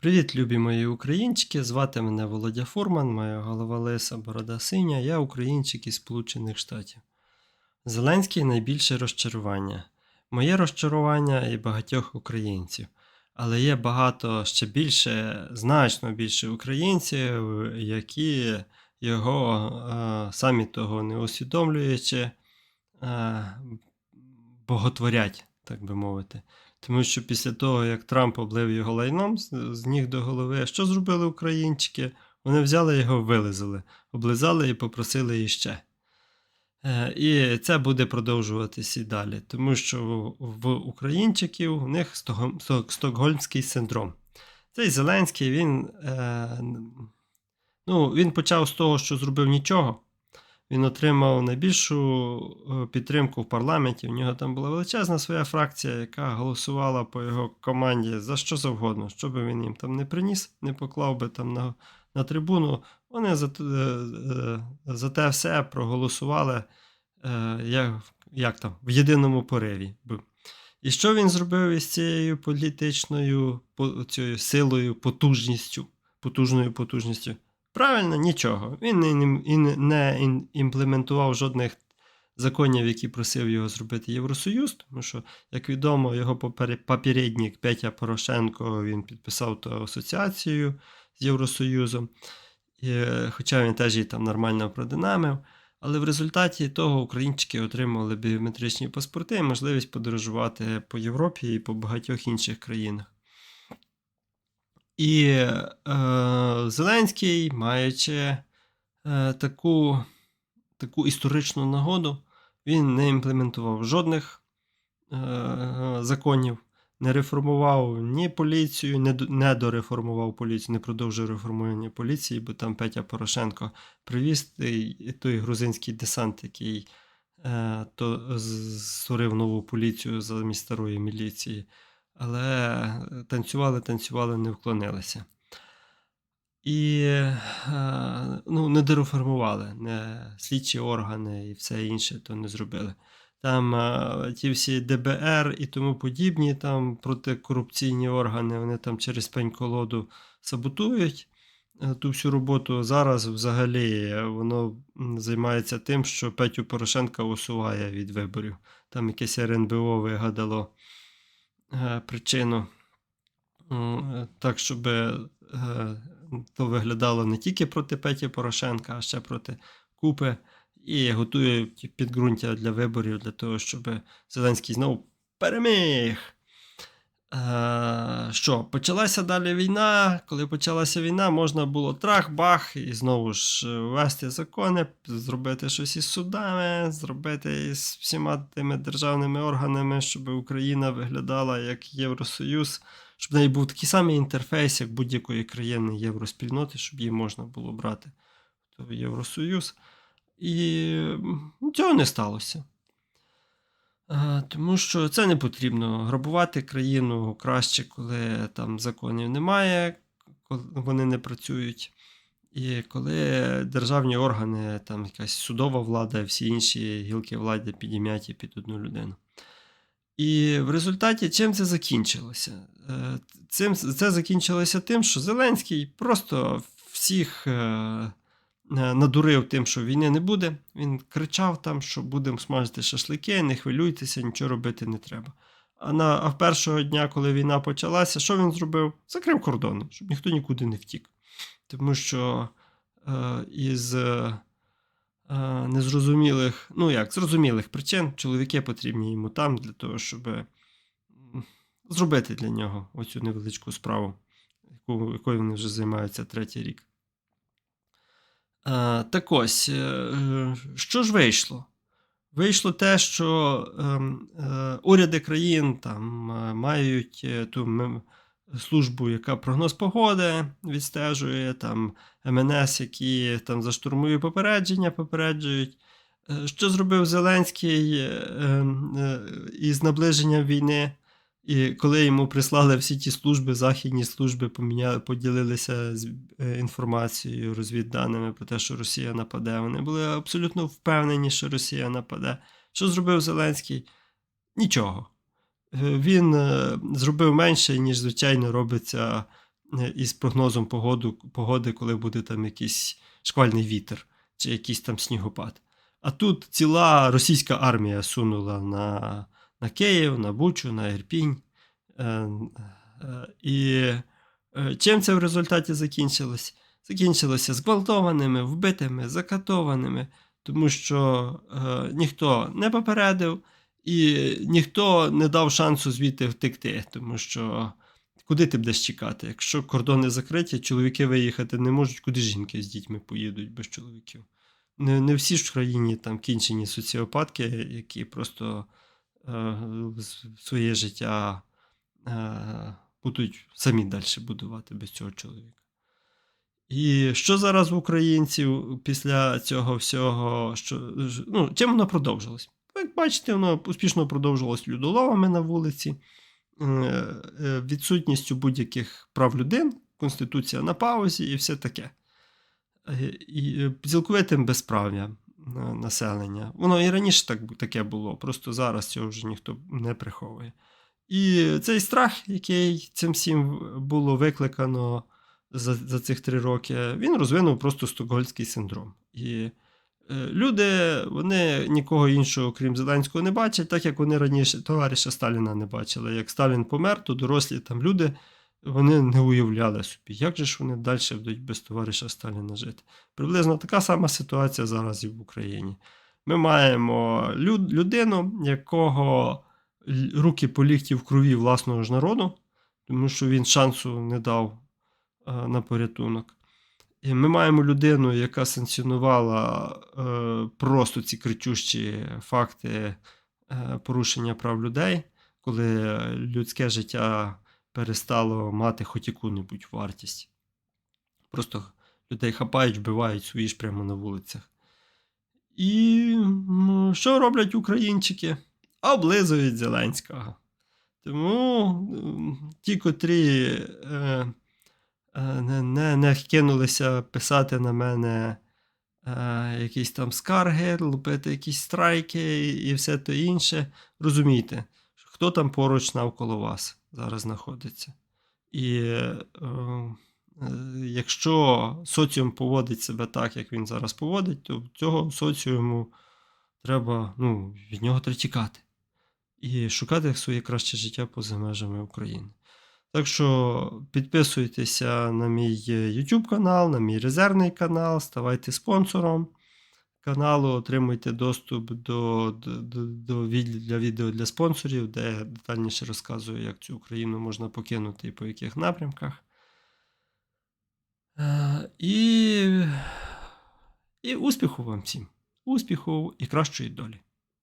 Привіт, любі мої українчики! Звати мене Володя Фурман, моя голова лиса, борода синя, я українчик із Сполучених Штатів. Зеленський найбільше розчарування. Моє розчарування і багатьох українців. Але є багато ще більше, значно більше українців, які його е, самі того не усвідомлюючи, е, боготворять, так би мовити. Тому що після того, як Трамп облив його лайном з, ніг до голови, що зробили українчики? Вони взяли його, вилизали, облизали і попросили іще. Е, І це буде продовжуватися і далі, тому що в українчиків у них стокгольмський синдром. Цей Зеленський він, е, ну, він почав з того, що зробив нічого. Він отримав найбільшу е, підтримку в парламенті. У нього там була величезна своя фракція, яка голосувала по його команді за що завгодно, що би він їм там не приніс, не поклав би там на, на трибуну. Вони за, е, е, за те все проголосували як, як там, в єдиному пориві. І що він зробив із цією політичною цією силою, потужністю, потужною потужністю? Правильно, нічого. Він не, імплементував жодних законів, які просив його зробити Євросоюз, тому що, як відомо, його попере- попередник Петя Порошенко він підписав ту асоціацію з Євросоюзом, і, е, хоча він теж її там нормально продинамив. Але в результаті того українчики отримали біометричні паспорти і можливість подорожувати по Європі і по багатьох інших країнах. І е, Зеленський, маючи е, таку, таку історичну нагоду, він не імплементував жодних е, законів, не реформував ні поліцію, не, не дореформував поліцію, не продовжив реформування поліції, бо там Петя Порошенко привіз той, той грузинський десант, який е, то створив нову поліцію замість старої міліції. Але танцювали, танцювали, не вклонилися. І е, ну, не дереформували, не слідчі органи і все інше то не зробили. Там е, ті всі ДБР і тому подібні, там протикорупційні органи, вони там через пень-колоду саботують е, ту всю роботу. Зараз взагалі е, воно займається тим, що Петю Порошенка усуває від виборів. Там якесь РНБО вигадало е, причину е, так, щоб е, то виглядало не тільки проти Петі Порошенка, а ще проти купи. І готує підґрунтя для виборів для того, щоб Зеленський знову переміг. Е, що, почалася далі війна. Коли почалася війна, можна було трах-бах, і знову ж е, ввести закони, зробити щось із судами, зробити із всіма тими державними органами, щоб Україна виглядала як Євросоюз, щоб в неї був такий самий інтерфейс, як будь-якої країни Євроспільноти, щоб її можна було брати в Євросоюз. І цього не сталося. Е, Тому що це не потрібно. Грабувати країну краще, коли там законів немає, коли вони не працюють. І коли державні органи, там якась судова влада, всі інші гілки влади підім'яті під одну людину. І в результаті чим це закінчилося? Е, Цим, це закінчилося тим, що Зеленський просто всіх е, надурив тим, що війни не буде. Він кричав там, що будемо смажити шашлики, не хвилюйтеся, нічого робити не треба. А, на, а в першого дня, коли війна почалася, що він зробив? Закрив кордони, щоб ніхто нікуди не втік. Тому що е, із е, е, незрозумілих, ну як, зрозумілих причин чоловіки потрібні йому там для того, щоб зробити для нього оцю невеличку справу, яку, якою вони вже займаються третій рік. Е, так ось, е, е, що ж вийшло? Вийшло те, що ем, уряди країн там мають ту службу, яка прогноз погоди відстежує, там МНС, які там за штурмові попередження попереджують. Що зробив Зеленський ем, із наближенням війни? І коли йому прислали всі ті служби, західні служби поміняли, поділилися з е, інформацією, розвідданими про те, що Росія нападе. Вони були абсолютно впевнені, що Росія нападе. Що зробив Зеленський? Нічого. Е, Він е, зробив менше, ніж звичайно робиться із прогнозом погоду, погоди, коли буде там якийсь шквальний вітер чи якийсь там снігопад. А тут ціла російська армія сунула на, на Київ, на Бучу, на Ірпінь. Е, е, і е, чим це в результаті закінчилось? Закінчилося зґвалтованими, вбитими, закатованими, тому що ніхто не попередив і ніхто не дав шансу звідти втекти, тому що куди ти будеш чекати? Якщо кордони закриті, чоловіки виїхати не можуть, куди жінки з дітьми поїдуть без чоловіків. Не, не всі ж в країні там кінчені соціопатки, які просто своє життя е, будуть самі далі будувати без цього чоловіка. І що зараз в українців після цього всього, що, ну, чим воно продовжилось? Як бачите, воно успішно продовжилось людоловами на вулиці, е, е, відсутністю будь-яких прав людин, конституція на паузі і все таке. Е, І е, цілковитим безправ'я е, населення. Воно і раніше так, таке було, просто зараз цього вже ніхто не приховує. І цей страх, який цим всім було викликано за, за цих три роки, він розвинув просто стокгольмський синдром. І е, люди вони нікого іншого, крім Зеленського, не бачать, так як вони раніше товариша Сталіна не бачили. Як Сталін помер, то дорослі там люди вони не уявляли собі, як же ж вони далі будуть без товариша Сталіна жити. Приблизно така сама ситуація зараз і в Україні. Ми маємо люд, людину, якого руки по лікті в крові власного ж народу, тому що він шансу не дав е, на порятунок. І ми маємо людину, яка санкціонувала е, просто ці кричущі факти е, порушення прав людей, коли людське життя перестало мати хоч яку-небудь вартість. Просто людей хапають, вбивають свої ж прямо на вулицях. І що роблять українчики? Облизують Зеленського. Тому ті, котрі е, е, не, не, кинулися писати на мене е, якісь там скарги, лупити якісь страйки і, і все те інше, розумійте, хто там поруч навколо вас зараз знаходиться. І е, е, якщо соціум поводить себе так, як він зараз поводить, то цього соціуму треба, ну, від нього треба тікати і шукати своє краще життя поза межами України. Так що підписуйтеся на мій YouTube канал, на мій резервний канал, ставайте спонсором каналу, отримуйте доступ до, до, до, для відео для спонсорів, де я детальніше розказую, як цю Україну можна покинути і по яких напрямках. Е, І, і успіху вам всім! Успіху і кращої долі!